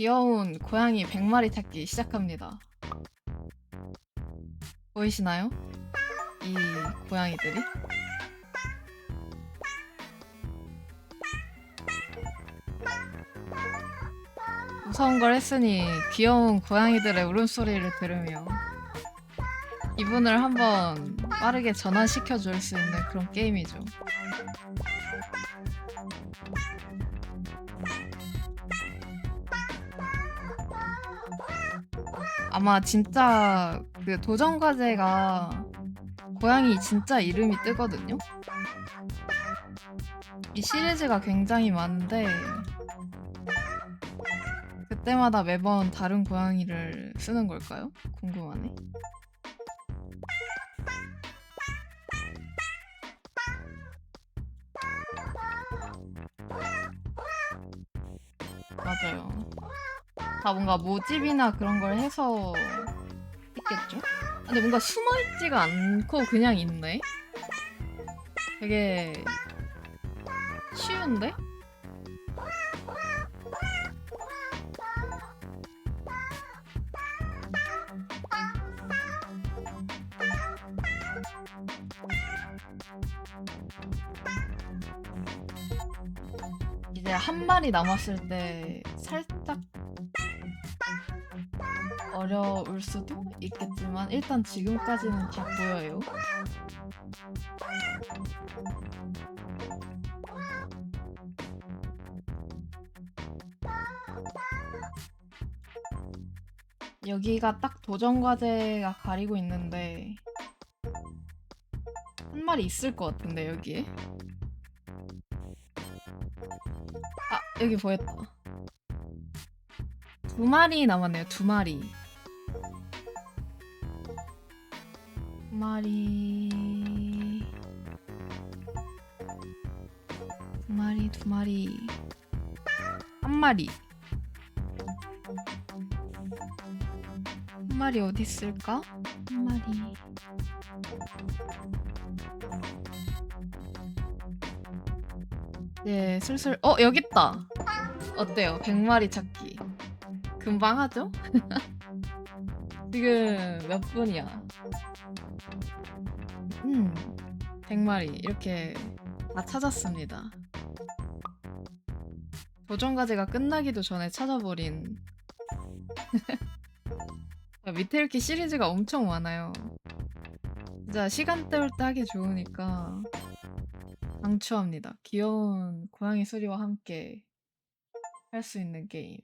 귀여운 고양이 100마리 찾기 시작합니다. 보이시나요? 이 고양이들이? 무서운 걸 했으니 귀여운 고양이들의 울음소리를 들으며 기분을 한번 빠르게 전환시켜 줄 수 있는 그런 게임이죠. 아마 진짜 그 도전 과제가 고양이 진짜 이름이 뜨거든요. 이 시리즈가 굉장히 많은데 그때마다 매번 다른 고양이를 쓰는 걸까요? 궁금하네. 맞아요. 다 뭔가 모집이나 그런 걸 해서 했겠죠? 근데 뭔가 숨어있지가 않고 그냥 있네? 되게 쉬운데? 이제 한 마리 남았을 때 살짝 어려울 수도 있겠지만 일단 지금까지는 다 보여요. 여기가 딱 도전 과제가 가리고 있는데 한 마리 있을 것 같은데 여기에? 아 여기 보였다. 두 마리 남았네요 두 마리 마리 두 마리 두 마리 한 마리 한 마리 어디 있을까? 한 마리 네 슬슬 어 여기 있다 어때요? 100마리 찾기 금방 하죠? 지금 몇 분이야? 음 100마리 이렇게 다 찾았습니다 도전 과제가 끝나기도 전에 찾아버린 밑에 이렇게 시리즈가 엄청 많아요. 진짜 시간 때울 때 하기 좋으니까 강추합니다. 귀여운 고양이 소리와 함께 할 수 있는 게임.